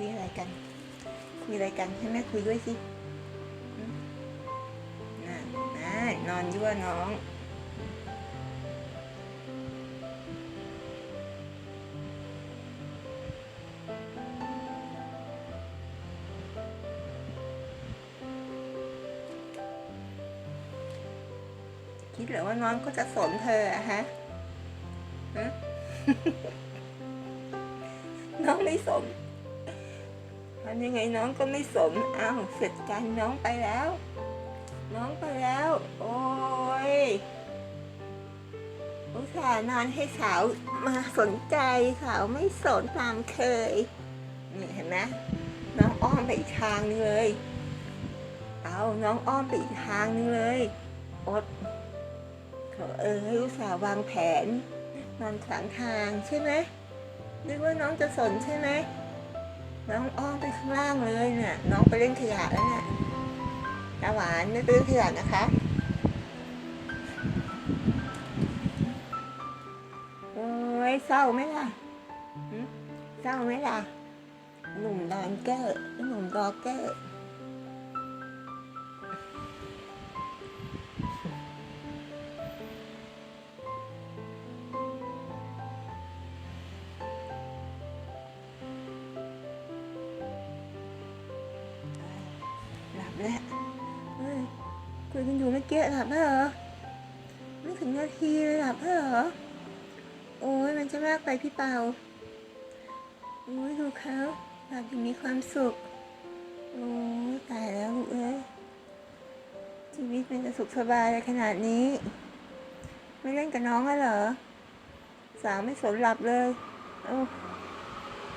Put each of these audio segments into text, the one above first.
คุยอะไรกัน คุยอะไรกันให้แม่คุยด้วยสิอืมน่ะน่านอนยั่วน้อง คิดเหรอว่าน้องก็จะสนเธออะฮะฮะน้องไม่สน ทำยังไงน้องก็ไม่สนอ้าวเสร็จกันน้องไปแล้ว น้องไปแล้ว โอ้ยอุตส่าห์นอนให้สาวมาสนใจสาวไม่สนตามเคยนี่เห็นไหมน้องอ้อมไปอีกทางนึงเลย เอาน้องอ้อมไปอีกทางนึงเลยอดโถเอ้อุตส่าห์วางแผนนอนขวางทางใช่ไหมนึกว่าน้องจะสนใช่ไหม น้องอ้อมไปข้างล่างเลยเนี่ยน้องไปเล่นขยะแล้วเนี่ยตาหวานไม่ไปเล่นขยะนะคะโอ้ยเศร้าไหมล่ะเศร้าไหมล่ะหนุ่มดอนเกอร์หนุ่มดอเกอร์ แล้วเฮ้ยคุยกันอยู่เมื่อกี้หลับแล้วเหรอไม่ถึงนาทีเลยหลับแล้วเหรอโอ้ยมันจะมากไปพี่เปาโอ้ยดูเขาหลับอย่างมีความสุขโอ้ตายแล้วลูกเอ้ยชีวิตมันจะสุขสบายอะไรขนาดนี้ ไม่เล่นกับน้องแล้วเหรอสาวไม่สนหลับเลยเอ้า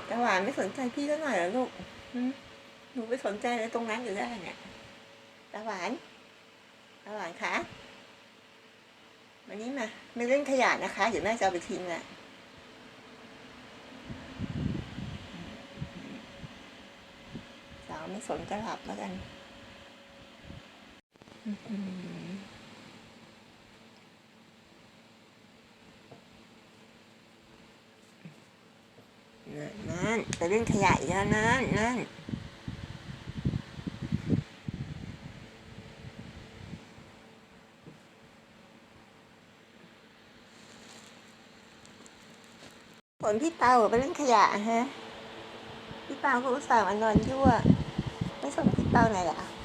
ตาหวานไม่สนใจพี่ก็หน่อยเหรอลูกหึหนูไปสนใจอะไรตรงนั้นอยู่ได้เนี่ย ตาหวานตาหวานคะวันนี้มาไม่เล่นขยะนะคะ เดี๋ยวแม่จะเอาไปทิ้งแหละสาวไม่สนก็หลับแล้วกันนั่นนั่นไปเล่นขยะอีกแล้วนั่นนั่น ผลพี่เปาไปเล่นขยะฮะ พี่เปาก็อุตส่าห์มานอนยั่ว ไม่สนพี่เปาไหนอยเหรอ